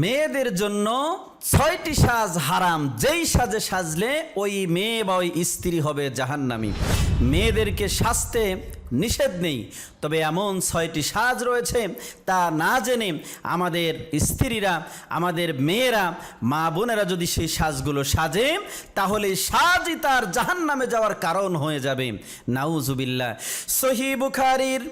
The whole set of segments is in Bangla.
মেয়েদের জন্য ছয়টি সাজ হারাম। যেই সাজে সাজলে ওই মেয়ে বা ওই স্ত্রী হবে জাহান্নামি। মেয়েদেরকে সাজতে নিষেধ নেই, তবে এমন ছয়টি সাজ রয়েছে তা না জেনে আমাদের স্ত্রীরা, আমাদের মেয়েরা, মা বোনেরা যদি সেই সাজগুলো সাজে, তাহলে সাজই তার জাহান্নামে যাওয়ার কারণ হয়ে যাবে। নাউজুবিল্লাহ। সহি বুখারির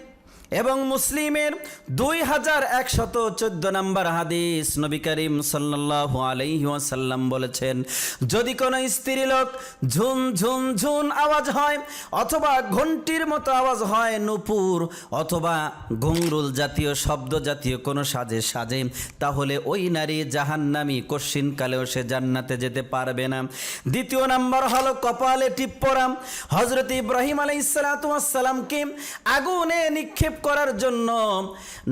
এবং মুসলিমের দুই হাজার একশত চোদ্দ নম্বর হাদিস নবী করিম সাল্লাহ আলাইহি ওয়াসাল্লাম বলেছেন, যদি কোনো স্ত্রী লোক ঝুন ঝুন ঝুন আওয়াজ হয় অথবা ঘন্টির মতো আওয়াজ হয় নুপুর অথবা ঘুংরুল জাতীয় শব্দ জাতীয় কোনো সাজে সাজে, তাহলে ওই নারী জাহান্নামি কশিন কালেও সে জান্নাতে যেতে পারবে না। দ্বিতীয় নাম্বার হলো কপালে টিপ পরা হজরত ইব্রাহিম আলাইসালামকে আগুনে নিক্ষেপ করার জন্য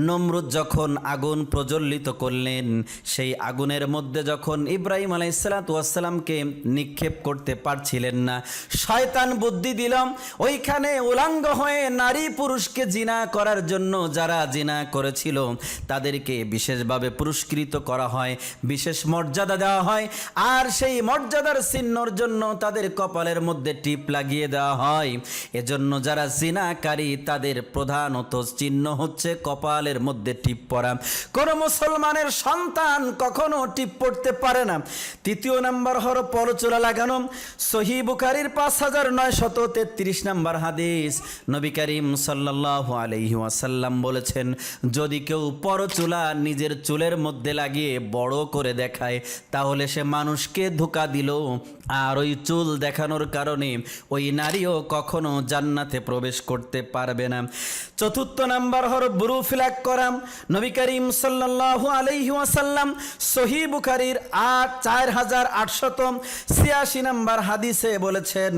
নমরুদ যখন আগুন প্রজ্বলিত করলেন, সেই আগুনের মধ্যে যখন ইব্রাহিম আলাইসালাতামকে নিক্ষেপ করতে পারছিলেন না, শয়তান বুদ্ধি দিলাম ওইখানে উলাঙ্গ হয়ে নারী পুরুষকে জিনা করার জন্য যারা জিনা করেছিল, তাদেরকে বিশেষভাবে পুরস্কৃত করা হয়, বিশেষ মর্যাদা দেওয়া হয়, আর সেই মর্যাদার চিহ্নর জন্য তাদের কপালের মধ্যে টিপ লাগিয়ে দেওয়া হয়। এজন্য যারা জিনাকারী, তাদের প্রধানত চিহ্ন হচ্ছে কপালের মধ্যে টিপ পরা। কোনো মুসলমানের সন্তান কখনো টিপ পড়তে পারে না। তৃতীয় নাম্বার হলো পরচুলা লাগানো। সহি বুখারির পাঁচ হাজার নয় শত তেত্রিশ নাম্বার হাদিস। নবী করিম সাল্লাহ আলহি বলেছেন, যদি কেউ পরচুলা নিজের চুলের মধ্যে লাগিয়ে বড় করে দেখায়, তাহলে সে মানুষকে ধোকা দিল। আর ওই চুল দেখানোর কারণে ওই নারীও কখনো জান্নাতে প্রবেশ করতে পারবে না। চতুর্থ নাম্বার হর বুরু ফিলাক করাম। নবী করিম সাল্লাহ আলহি ওয়াসাল্লাম সহি বুখারির আট, চার হাজার আটশত ছিয়াশি নাম্বার হাদিসে বলেছেন,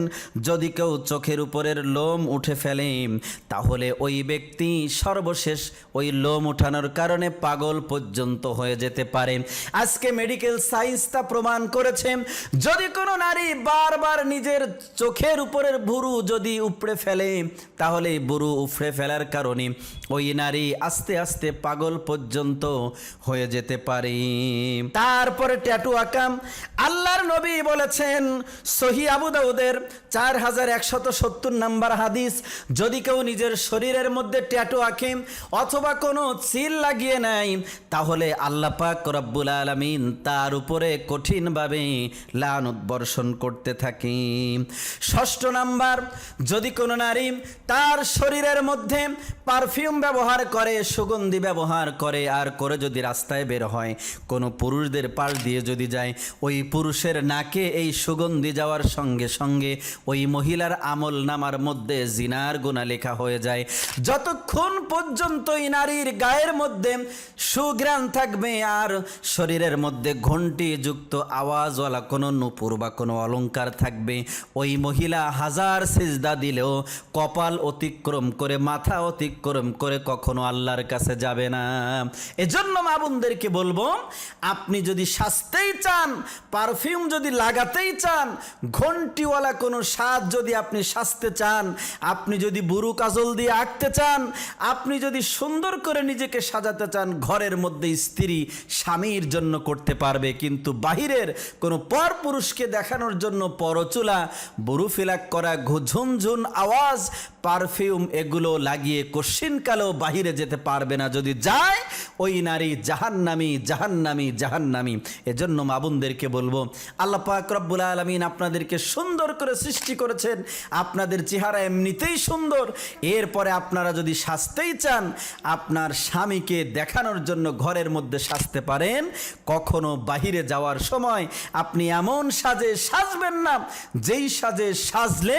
যদি কেউ চোখের উপরের লোম উঠে ফেলে, তাহলে ওই ব্যক্তি সর্বশেষ ওই লোম উঠানোর কারণে পাগল পর্যন্ত হয়ে যেতে পারে। আজকে মেডিকেল সায়েন্স তা প্রমাণ করেছে, যদি কোনো নারী বারবার নিজের চোখের উপরের বুরু যদি উপড়ে ফেলে, তাহলে বুরু উপড়ে ফেলার কারণে ওই নারী আস্তে আস্তে পাগল পর্যন্ত হয়ে যেতে পারে। তারপরে ট্যাটু আকাম, আল্লাহর নবী বলেছেন, সহি আবু দাউদের চার হাজার একশত সত্তর নাম্বার হাদিস, যদি কেউ নিজের শরীরের মধ্যে ট্যাটু আঁকে অথবা কোনো চিল লাগিয়ে নেয়, তাহলে আল্লাহ পাক রব্বুল আলমিন তার উপরে কঠিনভাবে লানত বর্ষণ করতে থাকি। ষষ্ঠ নাম্বার, যদি কোনো নারী তার শরীরের মধ্যে পারফিউম ব্যবহার করে, সুগন্ধি ব্যবহার করে, আর করে যদি রাস্তায় বের হয়, কোনো পুরুষদের পাশ দিয়ে যদি যায়, ওই পুরুষের নাকে এই সুগন্ধি যাওয়ার সঙ্গে সঙ্গে ওই মহিলার আমল নামার মধ্যে জিনার গুণা লেখা হয়ে যায়। যতক্ষণ পর্যন্ত এই নারীর গায়ের মধ্যে সুগ্রাণ থাকবে, আর শরীরের মধ্যে ঘন্টি যুক্ত আওয়াজওয়ালা কোনো নুপুর বা কোনো অলংকার থাকবে। ওই মহিলা হাজার সিজদা দিলেও কপাল অতিক্রম করে, মাথা অতিক্রম করে কখনো আল্লাহর কাছে যাবে না। এজন্য মা বোনদেরকে বলব, আপনি যদি সাজতেই চান, পারফিউম যদি লাগাতেই চান ঘন্টিওয়ালা কোনো স্বাদ যদি আপনি সাজতে চান, আপনি যদি বুরু কাজল দিয়ে আঁকতে চান, আপনি যদি সুন্দর করে নিজেকে সাজাতে চান, ঘরের মধ্যে স্ত্রী স্বামীর জন্য করতে পারবে। কিন্তু বাহিরের কোনো পর পুরুষকে দেখানোর জন্য পরচুলা, বুরু ফিলাক করা ঝুনঝুন আওয়াজ, পারফিউম এগুলো লাগিয়ে কশিনকালেও বাহিরে যেতে পারবে না। যদি যায়, ওই নারী জাহান্নামি জাহান্নামি জাহান্নামি। এজন্য মাবুনদেরকে বলব, আল্লাহ পাক রব্বুল আলমিন আপনাদেরকে সুন্দর করে সৃষ্টি করেছেন। আপনাদের চেহারা এমনিতেই সুন্দর। এরপরে আপনারা যদি সাজতেই চান, আপনার স্বামীকে দেখানোর জন্য ঘরের মধ্যে সাজতে পারেন। কখনো বাহিরে যাওয়ার সময় আপনি এমন সাজে সাজবেন না। যেই সাজে সাজলে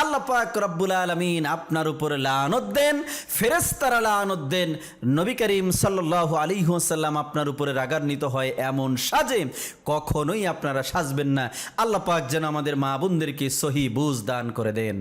আল্লাহ পাক রব্বুল আলমিন আপনার উপরে লানত দেন ফেরেস্তারা লানত দেন। নবী করিম সাল্লাহ আলী সাল্লাম আপনার উপরে রাগান্বিত হয় এমন সাজে কখনোই আপনারা সাজবেন না। আল্লাহ পাক যেন আমাদের মা বোনদেরকে সহি বুঝ দান করে দেন।